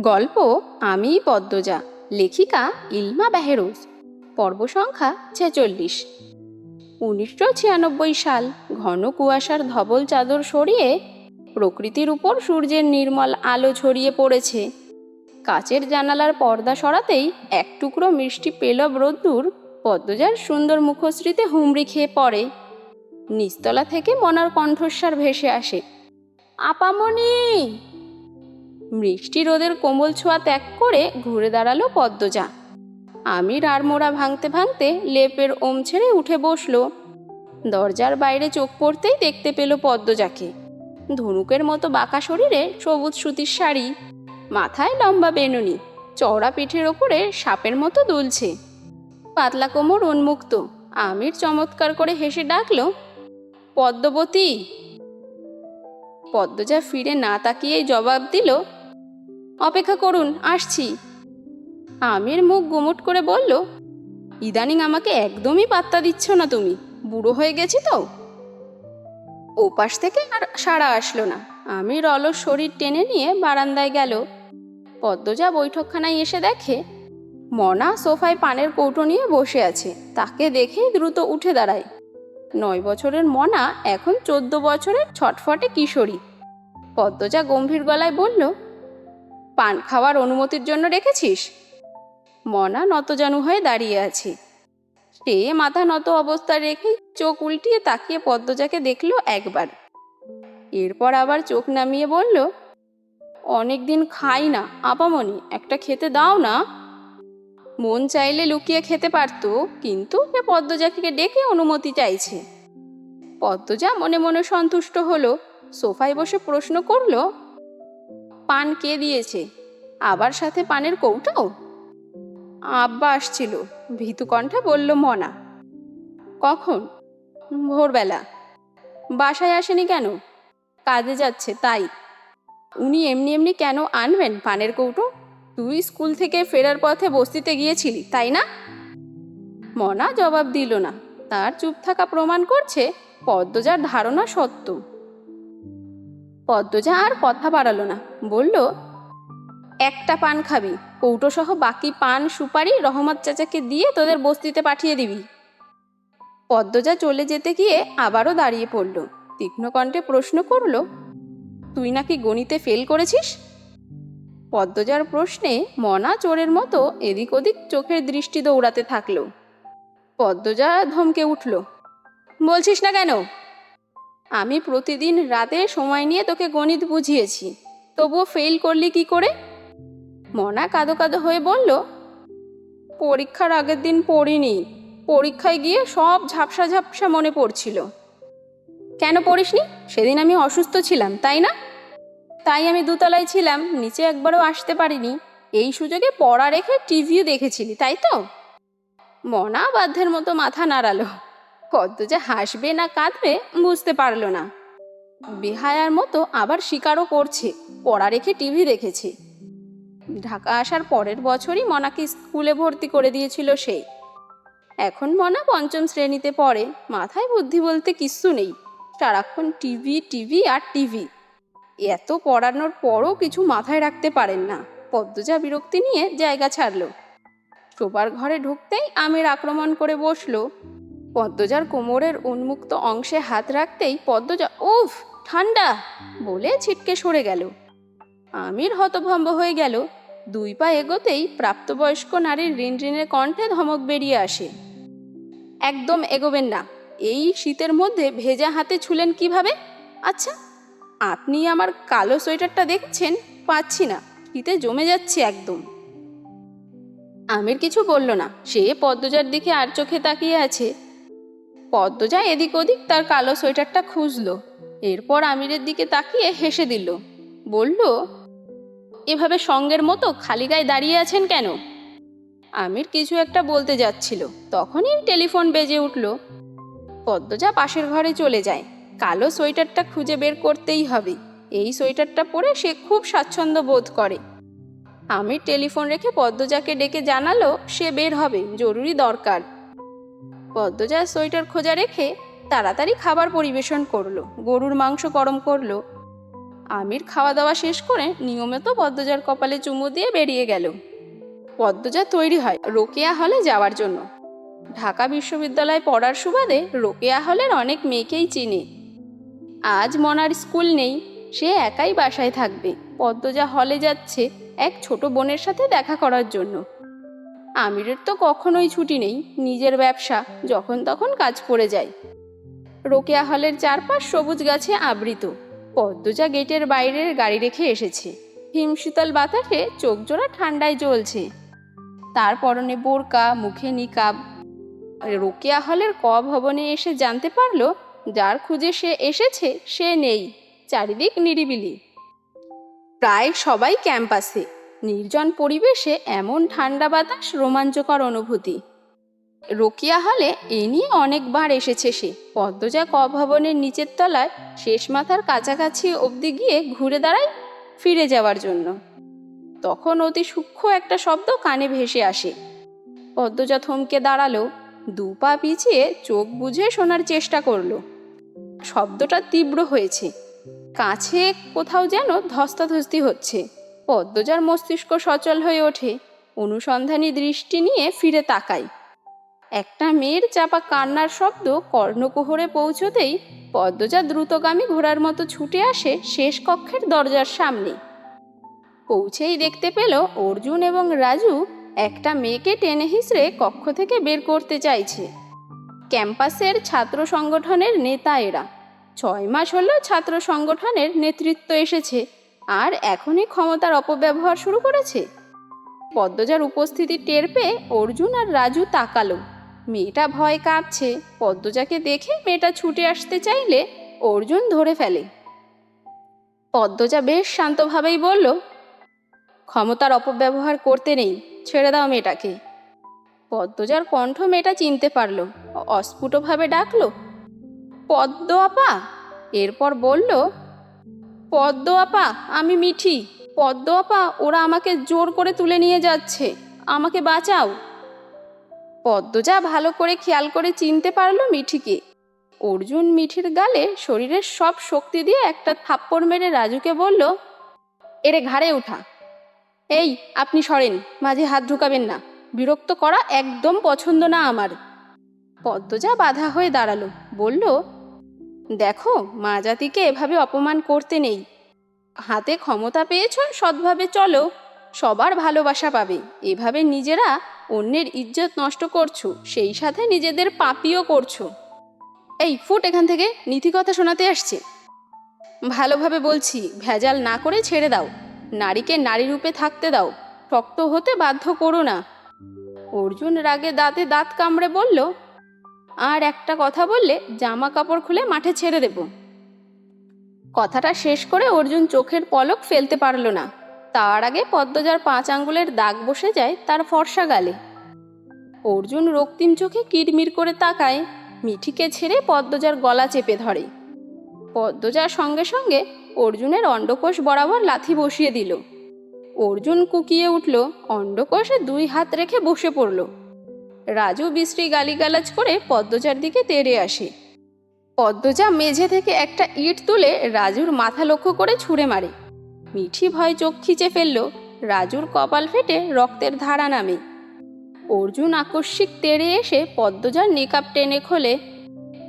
গল্প আমি পদ্মজা, লেখিকা ইলমা বেহেরোজ, পর্ব সংখ্যা ছেচল্লিশ। উনিশশো ছিয়ানব্বই সাল ঘন কুয়াশার ধবল চাদর সরিয়ে প্রকৃতির উপর সূর্যের নির্মল আলো ছড়িয়ে পড়েছে। কাচের জানালার পর্দা সরাতেই এক টুকরো মিষ্টি পেলব রোদ্দুর পদ্মজার সুন্দর মুখশ্রীতে হুমড়ি খেয়ে পড়ে। নিচতলা থেকে মনার কণ্ঠস্বর ভেসে আসে আপামনি মিষ্টি রোদের কোমল ছোঁয়া ত্যাগ করে ঘুরে দাঁড়াল পদ্মজা। আমি মোড়া ভাঙতে ভাঙতে লেপের ওম ছেড়ে উঠে বসল। দরজার বাইরে চোখ পড়তেই দেখতে পেল পদ্মজাকে। ধনুকের মতো বাঁকা শরীরে সবুজ সুতির শাড়ি, মাথায় লম্বা বেনুনি, চওড়া পিঠের ওপরে সাপের মতো দুলছে। পাতলা কোমর উন্মুক্ত, আমির চমৎকার করে হেসে ডাকল, পদ্মবতী! পদ্মজা ফিরে না তাকিয়েই জবাব দিল অপেক্ষা করুন, আসছি। আমির মুখ গুমট করে বলল, ইদানিং আমাকে একদমই পাত্তা দিচ্ছ না তুমি, বুড়ো হয়ে গেছি তো? ওপাশ থেকে আর সাড়া আসলো না। আমির অলস শরীর টেনে নিয়ে বারান্দায় গেল। পদ্মজা বৈঠকখানায় এসে দেখে, মনা সোফায় পানের কৌটো নিয়ে বসে আছে, তাকে দেখেই দ্রুত উঠে দাঁড়ায়। নয় বছরের মনা এখন চোদ্দ বছরের ছটফটে কিশোরী। পদ্মজা গম্ভীর গলায় বলল পান খাওয়ার অনুমতির জন্য রেখেছিস? মনা নতজানু হয়ে দাঁড়িয়ে আছে। সে মাথা নত অবস্থায় রেখেই চোখ উল্টিয়ে তাকিয়ে পদ্মজাকে দেখল একবার। এরপর আবার চোখ নামিয়ে বলল অনেক দিন খাই না, আপামনি, একটা খেতে দাও না। মন চাইলে লুকিয়ে খেতে পারতো, কিন্তু সে পদ্মজাকে ডেকে অনুমতি চাইছে। পদ্মজা মনে মনে সন্তুষ্ট হলো, সোফায় বসে প্রশ্ন করল পান কে দিয়েছে? আবার সাথে পানের কৌটাও আব্বা আসছিল, ভীতু কণ্ঠে বলল, মনা। কখন? ভোরবেলা। বাসায় আসেনি কেন? কাজে যাচ্ছে, তাই। উনি এমনি এমনি কেন আনবেন পানের কৌটো? তুই স্কুল থেকে ফেরার পথে বস্তিতে গিয়েছিলি, তাই না? মনা জবাব দিল না। তার চুপ থাকা প্রমাণ করছে, পদ্মজার ধারণা সত্য। পদ্মজা আর কথা বাড়ালো না। বলল, একটা পান খাবি কৌটো সহ বাকি পান, সুপারি, রহমত চাচাকে দিয়ে তোদের বস্তিতে পাঠিয়ে দিবি। পদ্মজা চলে যেতে গিয়ে আবারও দাঁড়িয়ে পড়ল তীক্ষ্ণকণ্ঠে প্রশ্ন করল, তুই নাকি গণিতে ফেল করেছিস? পদ্মজার প্রশ্নে মনা চোরের মতো এদিক ওদিক চোখের দৃষ্টি দৌড়াতে থাকল। পদ্মজা ধমকে উঠল, বলছিস না কেন? আমি প্রতিদিন রাতে সময় নিয়ে তোকে গণিত বুঝিয়েছি। তবুও ফেল করলি কি করে? মনা কাদো কাদো হয়ে বলল, পরীক্ষার আগের দিন পড়িনি। পরীক্ষায় গিয়ে সব ঝাপসা ঝাপসা মনে পড়ছিল। কেন পড়িসনি? সেদিন আমি অসুস্থ ছিলাম, তাই না? তাই আমি দুতলায় ছিলাম, নিচে একবারও আসতে পারিনি। এই সুযোগে পড়া রেখে টিভিও দেখেছিলি, তাই তো? মনা বাধ্যের মতো মাথা নাড়ালো। কত যে হাসবে না কাঁদবে বুঝতে পারল না। বেহায়ার মতো আবার স্বীকারও করছে, পড়া রেখে টিভি দেখেছে। ঢাকা আসার পরের বছরই মনাকে স্কুলে ভর্তি করে দিয়েছিল সে। এখন মনা পঞ্চম শ্রেণীতে পড়ে, মাথায় বুদ্ধি বলতে কিচ্ছু নেই। সারাক্ষণ টিভি টিভি আর টিভি। এত পড়ানোর পরও কিছু মাথায় রাখতে পারেন না। পদ্মজা বিরক্তি নিয়ে জায়গা ছাড়লো। শোবার ঘরে ঢুকতেই আমির আক্রমণ করে বসল। পদ্মজার কোমরের উন্মুক্ত অংশে হাত রাখতেই পদ্মজা, উফ, ঠান্ডা! বলে ছিটকে সরে গেল। আমির হতভম্ব হয়ে গেল। দুই পা এগোতেই প্রাপ্তবয়স্ক নারীর রিনরিনের কণ্ঠে ধমক বেরিয়ে আসে। একদম এগোবেন না। এই শীতের মধ্যে ভেজা হাতে ছুলেন কীভাবে? আচ্ছা আপনি আমার কালো সোয়েটারটা দেখছেন? পাচ্ছি না। শীতে জমে যাচ্ছে একদম। আমির কিছু বলল না। সে পদ্মজার দিকে আর চোখে তাকিয়ে আছে। পদ্মজা এদিক ওদিক তার কালো সোয়েটারটা খুঁজলো। এরপর আমিরের দিকে তাকিয়ে হেসে দিল। বলল, এভাবে সঙ্গের মতো খালি গায়ে দাঁড়িয়ে আছেন কেন? আমির কিছু একটা বলতে যাচ্ছিল। তখনই টেলিফোন বেজে উঠল। পদ্মজা পাশের ঘরে চলে যায়। কালো সোয়েটারটা খুঁজে বের করতেই হবে। এই সোয়েটারটা পরে সে খুব স্বাচ্ছন্দ্য বোধ করে। আমির টেলিফোন রেখে পদ্মজাকে ডেকে জানালো, সে বের হবে। জরুরি দরকার। পদ্মজা সোয়েটার খোঁজা রেখে তাড়াতাড়ি খাবার পরিবেশন করল, গরুর মাংস গরম করল। আমির খাওয়া দাওয়া শেষ করে নিয়মিত পদ্মজার কপালে চুমু দিয়ে বেরিয়ে গেল। পদ্মজা তৈরি হয় রোকেয়া হলে যাওয়ার জন্য। ঢাকা বিশ্ববিদ্যালয়ে পড়ার সুবাদে রোকেয়া হলের অনেক মেয়েকেই চিনে। আজ মনার স্কুল নেই, সে একাই বাসায় থাকবে। পদ্মজা হলে যাচ্ছে এক ছোট বোনের সাথে দেখা করার জন্য। আমিরের তো কখনোই ছুটি নেই, নিজের ব্যবসা, যখন তখন কাজ পড়ে যায়। রোকেয়া হলের চারপাশ সবুজ গাছে আবৃত। পদ্মজা গেটের বাইরের গাড়ি রেখে এসেছে। হিমশীতল বাতাসে চোখ জোড়া ঠান্ডায় জ্বলছে। তার পরনে বোরকা, মুখে নিকাব। রোকেয়া হলের ক ভবনে এসে জানতে পারল, যার খুঁজে সে এসেছে, সে নেই। চারিদিক নিরিবিলি। প্রায় সবাই ক্যাম্পাসে। নির্জন পরিবেশে এমন ঠান্ডা বাতাস রোমাঞ্চকর অনুভূতি। রোকিয়া হলে এ নিয়ে অনেকবার এসেছে সে। পদ্মজা ক ভবনের নিচের তলায় শেষ মাথার কাছাকাছি অবধি গিয়ে ঘুরে দাঁড়ায় ফিরে যাওয়ার জন্য। তখন অতি সূক্ষ্ম একটা শব্দ কানে ভেসে আসে। পদ্মজা থমকে দাঁড়াল, দু পা পিছিয়ে চোখ বুঝে শোনার চেষ্টা করল। শব্দটা তীব্র হয়েছে। কাছে কোথাও যেন ধস্তাধস্তি হচ্ছে। পদ্মজার মস্তিষ্ক সচল হয়ে ওঠে। অনুসন্ধানী দৃষ্টি নিয়ে ফিরে তাকায় একটা মেয়ের চাপা কান্নার শব্দ কর্ণকুহরে পৌঁছতেই পদ্মজা দ্রুতগামী ঘোড়ার মতো ছুটে আসে শেষ কক্ষের দরজার সামনে। পৌঁছেই দেখতে পেল অর্জুন এবং রাজু একটা মেয়েকে টেনে হিসড়ে কক্ষ থেকে বের করতে চাইছে। ক্যাম্পাসের ছাত্র সংগঠনের নেতা এরা। ছয় মাস হলো ছাত্র সংগঠনের নেতৃত্ব এসেছে। আর এখনই ক্ষমতার অপব্যবহার শুরু করেছে। পদ্মজার উপস্থিতি টের পেয়ে অর্জুন আর রাজু তাকালো। মেয়েটা ভয় কাঁপছে পদ্মজাকে দেখে মেয়েটা ছুটে আসতে চাইলে অর্জুন ধরে ফেলে। পদ্মজা বেশ শান্তভাবেই বলল, ক্ষমতার অপব্যবহার করতে নেই, ছেড়ে দাও মেয়েটাকে। পদ্মজার কণ্ঠ মেয়েটা চিনতে পারল, অস্ফুটভাবে ডাকলো, পদ্ম আপা! এরপর বলল পদ্ম আপা, আমি মিঠি। পদ্ম আপা, ওরা আমাকে জোর করে তুলে নিয়ে যাচ্ছে। আমাকে বাঁচাও। পদ্মজা ভালো করে খেয়াল করে চিনতে পারল মিঠিকে। অর্জুন মিঠির গালে শরীরের সব শক্তি দিয়ে একটা থাপ্পড় মেরে রাজুকে বলল, এরে ঘাড়ে উঠা। এই, আপনি সরেন, মাঝে হাত ঢুকাবেন না। বিরক্ত করা একদম পছন্দ না আমার। পদ্মজা বাধা হয়ে দাঁড়াল, বলল দেখো, মা জাতিকে এভাবে অপমান করতে নেই। হাতে ক্ষমতা পেয়েছ, সৎভাবে চলো। সবার ভালোবাসা পাবে। এভাবে নিজেরা অন্যের ইজ্জত নষ্ট করছ, সেই সাথে নিজেদের পাপিও করছ। এই, ফুট এখান থেকে। নীতিকথা শোনাতে আসছে। ভালোভাবে বলছি, ভেজাল না করে ছেড়ে দাও। নারীকে নারী রূপে থাকতে দাও। শক্ত হতে বাধ্য করো না। অর্জুন রাগে দাঁতে দাঁত কামড়ে বলল আর একটা কথা বললে জামা কাপড় খুলে মাঠে ছেড়ে দেব। কথাটা শেষ করে অর্জুন চোখের পলক ফেলতে পারল না। তার আগে পদ্মজার পাঁচ আঙ্গুলের দাগ বসে যায় তার ফর্সা গালে। অর্জুন রক্তিম চোখে কিরমির করে তাকায়, মিঠিকে ছেড়ে পদ্মজার গলা চেপে ধরে। পদ্মজার সঙ্গে সঙ্গে অর্জুনের অন্ডকোষ বরাবর লাথি বসিয়ে দিল। অর্জুন কুকিয়ে উঠল, অন্ডকোষে দুই হাত রেখে বসে পড়ল। রাজু বিশ্রী গালিগালাজ করে পদ্মজার দিকে তেড়ে আসে। পদ্মজা মেঝে থেকে একটা ইট তুলে রাজুর মাথা লক্ষ্য করে ছুঁড়ে মারে। মিঠি ভয় চোখ খিচে ফেলল, রাজুর কপাল ফেটে রক্তের ধারা নামে। অর্জুন আকস্মিক তেড়ে এসে পদ্মজার নিকাপ টেনে খোলে।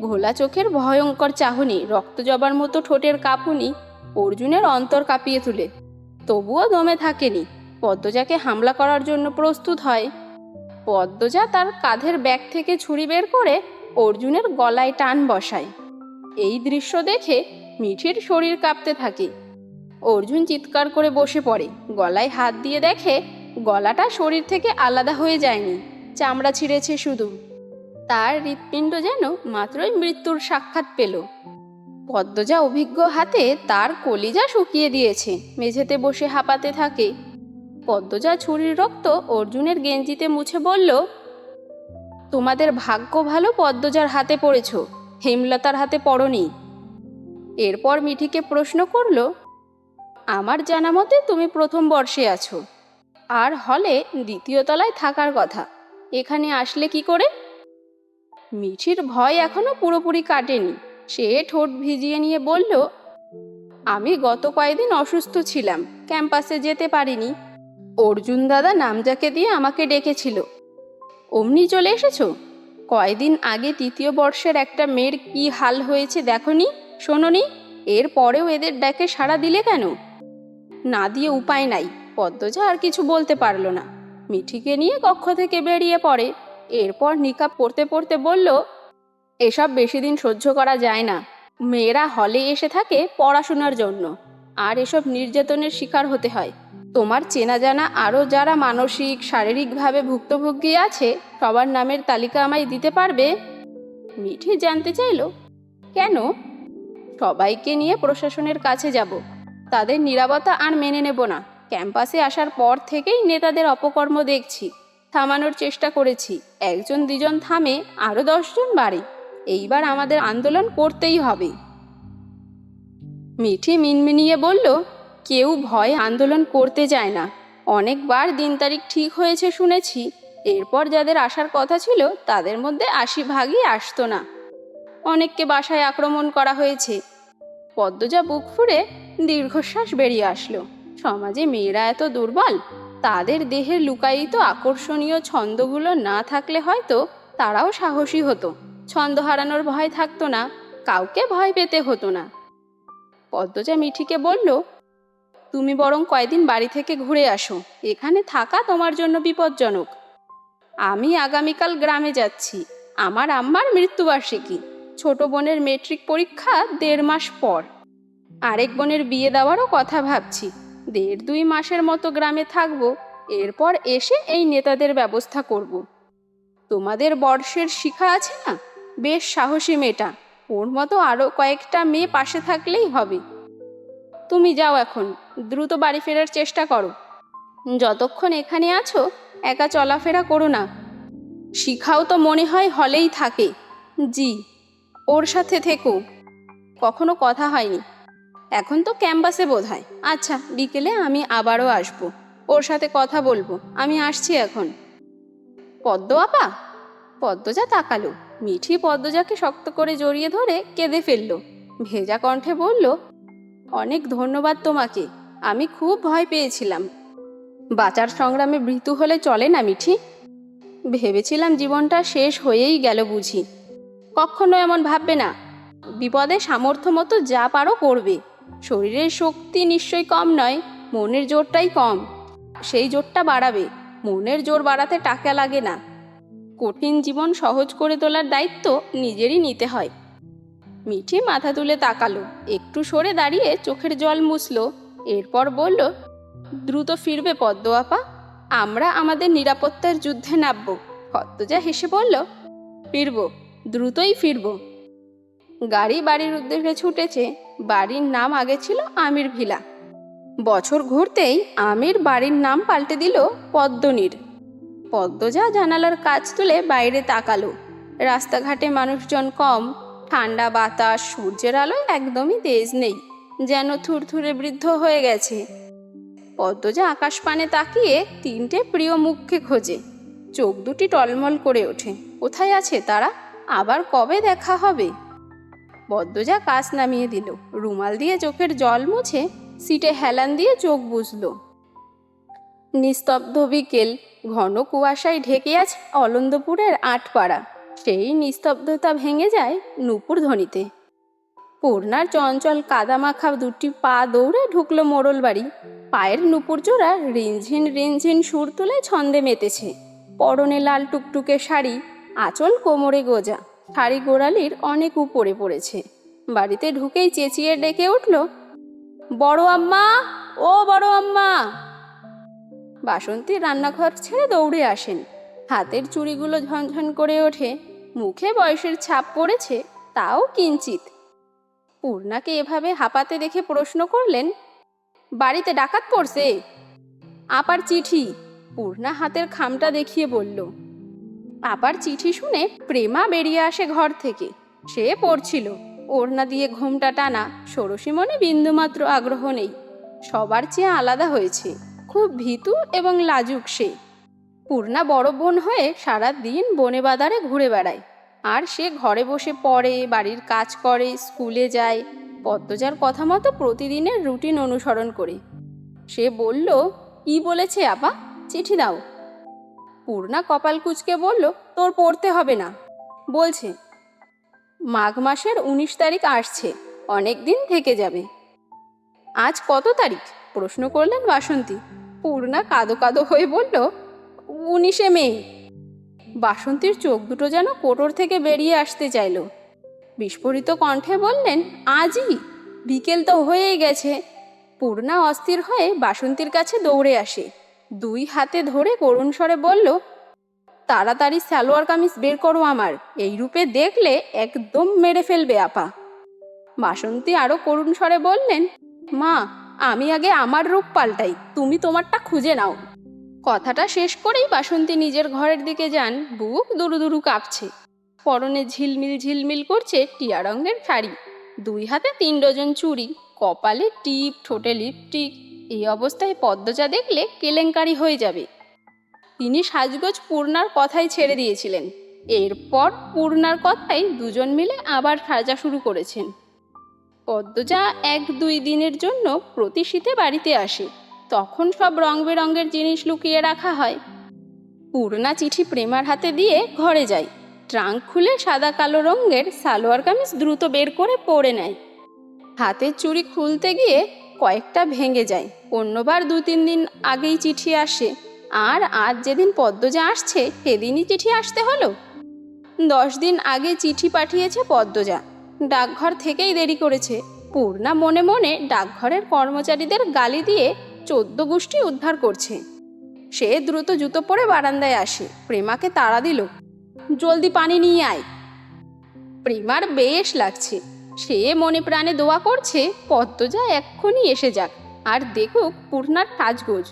ঘোলা চোখের ভয়ঙ্কর চাহনি, রক্ত জবার মতো ঠোঁটের কাঁপুনি অর্জুনের অন্তর কাঁপিয়ে তুলে। তবুও দমে থাকেনি। পদ্মজাকে হামলা করার জন্য প্রস্তুত হয়। পদ্মজা তার কাঁধের ব্যাগ থেকে ছুরি বের করে অর্জুনের গলায় টান বসায়। এই দৃশ্য দেখে মিঠির শরীর কাঁপতে থাকে। অর্জুন চিৎকার করে বসে পড়ে। গলায় হাত দিয়ে দেখে গলাটা শরীর থেকে আলাদা হয়ে যায়নি। চামড়া ছিঁড়েছে শুধু। তার হৃৎপিণ্ড যেন মাত্রই মৃত্যুর সাক্ষাৎ পেল। পদ্মজা অভিজ্ঞ হাতে তার কলিজা শুকিয়ে দিয়েছে। মেঝেতে বসে হাঁপাতে থাকে। পদ্মজা ছুরির রক্ত অর্জুনের গেঞ্জিতে মুছে বলল, তোমাদের ভাগ্য ভালো পদ্মজার হাতে পড়েছ, হেমলতার হাতে পড়নি। এরপর মিঠিকে প্রশ্ন করল, আমার জানা মতে তুমি প্রথম বর্ষে আছো, আর হলে দ্বিতীয় তলায় থাকার কথা, এখানে আসলে কি করে? মিঠির ভয় এখনও পুরোপুরি কাটেনি, সে ঠোঁট ভিজিয়ে নিয়ে বলল, আমি গত কয়েকদিন অসুস্থ ছিলাম, ক্যাম্পাসে যেতে পারিনি অর্জুন দাদা নামজাকে দিয়ে আমাকে ডেকেছিল। অমনি চলে এসেছ? কয়দিন আগে তৃতীয় বর্ষের একটা মেয়ের কি হাল হয়েছে দেখনি? শোনোনি, এর পরেও এদের ডাকে সাড়া দিলে কেন? না দিয়ে উপায় নাই, পদ্মজা আর কিছু বলতে পারল না। মিঠিকে নিয়ে কক্ষ থেকে বেরিয়ে পড়ে। এরপর নিকাপ পড়তে পড়তে বলল, এসব বেশি দিন সহ্য করা যায় না। মেয়েরা হলে এসে থাকে পড়াশোনার জন্য। আর এসব নির্যাতনের শিকার হতে হয়। তোমার চেনা জানা আরও যারা মানসিক, শারীরিকভাবে ভুক্তভোগী আছে, সবার নামের তালিকা আমায় দিতে পারবে? মিঠি জানতে চাইলো। কেন? সবাইকে নিয়ে প্রশাসনের কাছে যাব। তাদের নিরাপত্তা আর মেনে নেব না। ক্যাম্পাসে আসার পর থেকেই নেতাদের অপকর্ম দেখছি। থামানোর চেষ্টা করেছি। একজন দুজন থামে, আরও দশজন বাড়ে। এইবার আমাদের আন্দোলন করতেই হবে। মিঠি মিনমিনিয়ে বলল কেউ ভয় আন্দোলন করতে যায় না। অনেকবার দিন তারিখ ঠিক হয়েছে শুনেছি, এরপর যাদের আসার কথা ছিল তাদের মধ্যে আশি ভাগই আসতো না। অনেককে বাসায় আক্রমণ করা হয়েছে। পদ্মজা বুক ফুঁড়ে দীর্ঘশ্বাস বেরিয়ে আসলো। সমাজে মেয়েরা এত দুর্বল, তাদের দেহের লুকায়িত আকর্ষণীয় ছন্দগুলো না থাকলে হয়তো তারাও সাহসী হতো। ছন্দ হারানোর ভয় থাকতো না, কাউকে ভয় পেতে হতো না। পদ্মজা মিঠিকে বলল তুমি বরং কয়দিন বাড়ি থেকে ঘুরে আসো। এখানে থাকা তোমার জন্য বিপজ্জনক। আমি আগামীকাল গ্রামে যাচ্ছি। আমার আম্মার মৃত্যুবার্ষিকী। ছোট বোনের মেট্রিক পরীক্ষা দেড় মাস পর। আরেক বোনের বিয়ে দেওয়ারও কথা ভাবছি। দেড় দুই মাসের মতো গ্রামে থাকব। এরপর এসে এই নেতাদের ব্যবস্থা করব। তোমাদের বর্ষের শিখা আছে না? বেশ সাহসী মেয়েটা। ওর মতো আরও কয়েকটা মেয়ে পাশে থাকলেই হবে। তুমি যাও এখন। দ্রুত বাড়ি ফেরার চেষ্টা করো। যতক্ষণ এখানে আছো, একা চলাফেরা করো না। শিখাও তো মনে হয় হলেই থাকে। জি, ওর সাথে থেকো। কখনো কথা হয়নি। এখন তো ক্যাম্পাসে বোধ হয় আচ্ছা বিকেলে আমি আবারও আসব। ওর সাথে কথা বলব। আমি আসছি এখন। পদ্ম আপা! পদ্মজা তাকালো। মিঠি পদ্মজাকে শক্ত করে জড়িয়ে ধরে কেঁদে ফেলল। ভেজা কণ্ঠে বলল, অনেক ধন্যবাদ তোমাকে। আমি খুব ভয় পেয়েছিলাম। বাঁচার সংগ্রামে মৃত্যু হলে চলে না মিঠি? ভেবেছিলাম জীবনটা শেষ হয়েই গেল বুঝি। কখনো এমন ভাববে না। বিপদে সামর্থ্য মতো যা পারো করবে। শরীরের শক্তি নিশ্চয়ই কম নয়, মনের জোরটাই কম। সেই জোরটা বাড়াবে, মনের জোর বাড়াতে টাকা লাগে না। কঠিন জীবন সহজ করে তোলার দায়িত্ব নিজেরই নিতে হয়। মিঠি মাথা তুলে তাকালো, একটু সরে দাঁড়িয়ে চোখের জল মুছলো। এরপর বলল, দ্রুত ফিরবে পদ্ম আপা আমরা আমাদের নিরাপত্তার যুদ্ধে নামব। পদ্মজা হেসে বলল, ফিরব, দ্রুতই ফিরব। গাড়ি বাড়ির উদ্দেশ্যে ছুটেছে। বাড়ির নাম আগে ছিল আমির ভিলা। বছর ঘুরতেই আমির বাড়ির নাম পাল্টে দিল পদ্মনীর। পদ্মজা জানালার কাজ তুলে বাইরে তাকালো। রাস্তাঘাটে মানুষজন কম, ঠান্ডা বাতাস, সূর্যের আলোয় একদমই তেজ নেই। যেন থুরথুরে বৃদ্ধ হয়ে গেছে। পদ্মজা আকাশপানে তাকিয়ে তিনটে প্রিয় মুখকে খোঁজে। চোখ দুটি টলমল করে ওঠে। কোথায় আছে তারা? আবার কবে দেখা হবে? পদ্মজা কাজ নামিয়ে দিল। রুমাল দিয়ে চোখের জল মুছে সিটে হেলান দিয়ে চোখ বুঝল নিস্তব্ধ বিকেল, ঘন কুয়াশায় ঢেকে আছে অলন্দপুরের আটপাড়া। সেই নিস্তব্ধতা ভেঙে যায় নূপুর ধ্বনিতে। পূর্ণার চঞ্চল কাদামাখা দুটি পা দৌড়ে ঢুকলো মোড়ল বাড়ি। পায়ের নুপুর জোড়া রিনঝিন রিনঝিন সুর তুলে ছন্দে মেতেছে। পরনে লাল টুকটুকে শাড়ি, আঁচল কোমরে গোজা। শাড়ি গোড়ালির অনেক উপরে পড়েছে। বাড়িতে ঢুকেই চেঁচিয়ে ডেকে উঠল, বড় আম্মা, ও বড় আম্মা! বাসন্তী রান্নাঘর ছেড়ে দৌড়ে আসেন। হাতের চুড়িগুলো ঝনঝন করে ওঠে। মুখে বয়সের ছাপ পড়েছে, তাও কিঞ্চিত। পূর্ণাকে এভাবে হাঁপাতে দেখে প্রশ্ন করলেন, বাড়িতে ডাকাত পড়ছে? আপার চিঠি। পূর্ণা হাতের খামটা দেখিয়ে বলল, আপার চিঠি শুনে প্রেমা বেরিয়ে আসে ঘর থেকে। সে পড়ছিল। ওড়না দিয়ে ঘুমটা টানা ষোড়শী মনে বিন্দুমাত্র আগ্রহ নেই। সবার চেয়ে আলাদা হয়েছে। খুব ভীতু এবং লাজুক সে। পূর্ণা বড় বোন হয়ে সারা দিন বনে বাদারে ঘুরে বেড়ায়। আর সে ঘরে বসে পড়ে, বাড়ির কাজ করে, স্কুলে যায়। পদ্মজার কথা মতো প্রতিদিনের রুটিন অনুসরণ করে। সে বলল, কি বলেছে আপা চিঠি দাও। পূর্ণা কপাল কুচকে বলল, তোর পড়তে হবে না। বলছে, মাঘ মাসের উনিশ তারিখ আসছে, অনেক দিন থেকে যাবে। আজ কত তারিখ? প্রশ্ন করলেন বাসন্তী। পূর্ণা কাদো কাদো হয়ে বলল, উনিশে মে। বাসন্তীর চোখ দুটো যেন কোটর থেকে বেরিয়ে আসতে চাইল। বিস্ফোরিত কণ্ঠে বললেন, আজই? বিকেল তো হয়েই গেছে পূর্ণা অস্থির হয়ে বাসন্তীর কাছে দৌড়ে আসে। দুই হাতে ধরে করুণ স্বরে বলল, তাড়াতাড়ি সালোয়ার কামিজ বের করো আমার। এই রূপে দেখলে একদম মেরে ফেলবে আপা বাসন্তী আরও করুণ স্বরে বললেন, মা, আমি আগে আমার রূপ পাল্টাই। তুমি তোমারটা খুঁজে নাও। কথাটা শেষ করেই বাসন্তী নিজের ঘরের দিকে যান। বুক দুরু দুরু কাঁপছে। পরনে ঝিলমিল ঝিলমিল করছে টিয়া রঙের শাড়ি। দুই হাতে তিন ডজন চুড়ি, কপালে টিপ, ঠোঁটে লিপস্টিক। এই অবস্থায় পদ্মজা দেখলে কেলেঙ্কারি হয়ে যাবে। তিনি সাজগোজ পূর্ণার কথাই ছেড়ে দিয়েছিলেন। এরপর পূর্ণার কথাই দুজন মিলে আবার সাজা শুরু করেছেন। পদ্মজা এক দুই দিনের জন্য প্রতি শীতে বাড়িতে আসে। তখন সব রং বেরঙের জিনিস লুকিয়ে রাখা হয়। পূর্ণা চিঠি প্রেমার হাতে দিয়ে ঘরে যায় ট্রাঙ্ক খুলে সাদা কালো রঙের সালোয়ার কামিজ দ্রুত বের করে পরে নেয়। হাতের চুড়ি খুলতে গিয়ে কয়েকটা ভেঙে যায়। অন্যবার দু তিন দিন আগেই চিঠি আসে। আর আজ যেদিন পদ্মজা আসছে, সেদিনই চিঠি আসতে হলো। দশ দিন আগে চিঠি পাঠিয়েছে পদ্মজা। ডাকঘর থেকেই দেরি করেছে। পূর্ণা মনে মনে ডাকঘরের কর্মচারীদের গালি দিয়ে চোদ্দ গোষ্ঠী উদ্ধার করছে। সে দ্রুত জুতো পরে বারান্দায় আসে। প্রেমাকে তাড়া দিল, জলদি পানি নিয়ে আয়। প্রেমার বেশ লাগছে। সে মনে প্রাণে দোয়া করছে, পদ্মজা এক্ষুনি এসে যাক, আর দেখুক পূর্ণার সাজগোজ।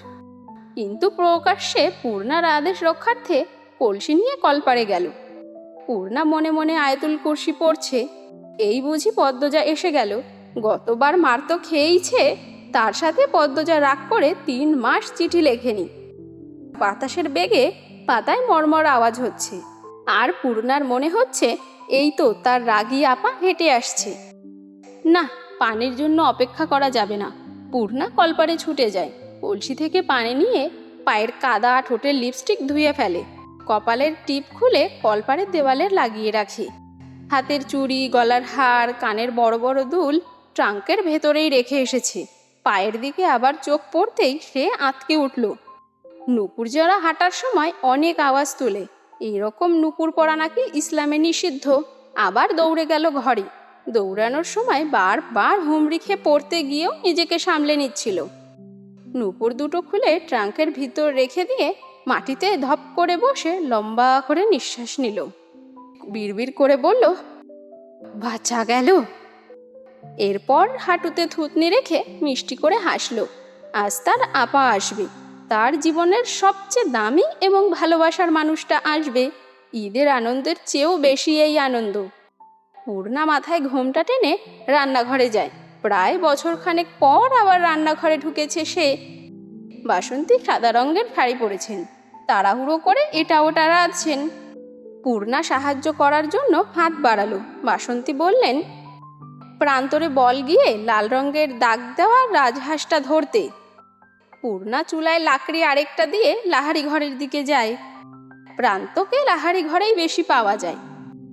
কিন্তু প্রকাশ্যে পূর্ণার আদেশ রক্ষার্থে কলসি নিয়ে কলপারে গেল। পূর্ণা মনে মনে আয়তুল কুর্সি পড়ছে এই বুঝি পদ্মজা এসে গেল। গতবার মার তো খেয়েইছে তার সাথে পদ্মজা রাগ করে তিন মাস চিঠি লেখেনি। বাতাসের বেগে পাতায় মর্মর আওয়াজ হচ্ছে। আর পূর্ণার মনে হচ্ছে এই তো তার রাগী আপা হেঁটে আসছে। না, পানির জন্য অপেক্ষা করা যাবে না। পূর্ণা কলপারে ছুটে যায়। কলসি থেকে পানি নিয়ে পায়ের কাদা ঠোঁটের লিপস্টিক ধুয়ে ফেলে। কপালের টিপ খুলে কলপারের দেওয়ালে লাগিয়ে রাখে। হাতের চুড়ি, গলার হার, কানের বড় বড় দুল ট্রাঙ্কের ভেতরেই রেখে এসেছে। পায়ের দিকে আবার চোখ পড়তেই সে আঁতকে উঠল। নুপুর জোড়া হাঁটার সময় অনেক আওয়াজ তোলে। এইরকম নুপুর পড়া নাকি ইসলামে নিষিদ্ধ। আবার দৌড়ে গেল ঘরে। দৌড়ানোর সময় বারবার হুমড়ি খেয়ে পড়তে গিয়েও নিজেকে সামলে নিচ্ছিল। নুপুর দুটো খুলে ট্রাঙ্কের ভিতর রেখে দিয়ে মাটিতে ধপ করে বসে লম্বা করে নিঃশ্বাস নিল। বিড়বিড় করে বলল বাচ্চা গেল? এরপর হাঁটুতে থুতনি রেখে মিষ্টি করে হাসলো। আজ তার আপা আসবে। তার জীবনের সবচেয়ে দামি এবং ভালোবাসার মানুষটা আসবে। ঈদের আনন্দের চেয়েও বেশি এই আনন্দ। পূর্ণা মাথায় ঘোমটা টেনে রান্নাঘরে যায়। প্রায় বছর খানেক পর আবার রান্নাঘরে ঢুকেছে সে। বাসন্তী সাদা রঙের শাড়ি পরেছেন। তাড়াহুড়ো করে এটা ওটা রাঁধছেন। পূর্ণা সাহায্য করার জন্য হাত বাড়ালো। বাসন্তী বললেন প্রান্তরে বল গিয়ে লাল রঙের দাগ দেওয়া রাজহাঁসটা ধরতে। পূর্ণা চুলায় লাকড়ি আরেকটা দিয়ে লাহারি ঘরের দিকে যায়। প্রান্তকে লাহারি ঘরেই বেশি পাওয়া যায়।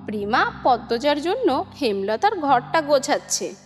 প্রিমা পদ্মজার জন্য হেমলতার ঘরটা গোছাচ্ছে।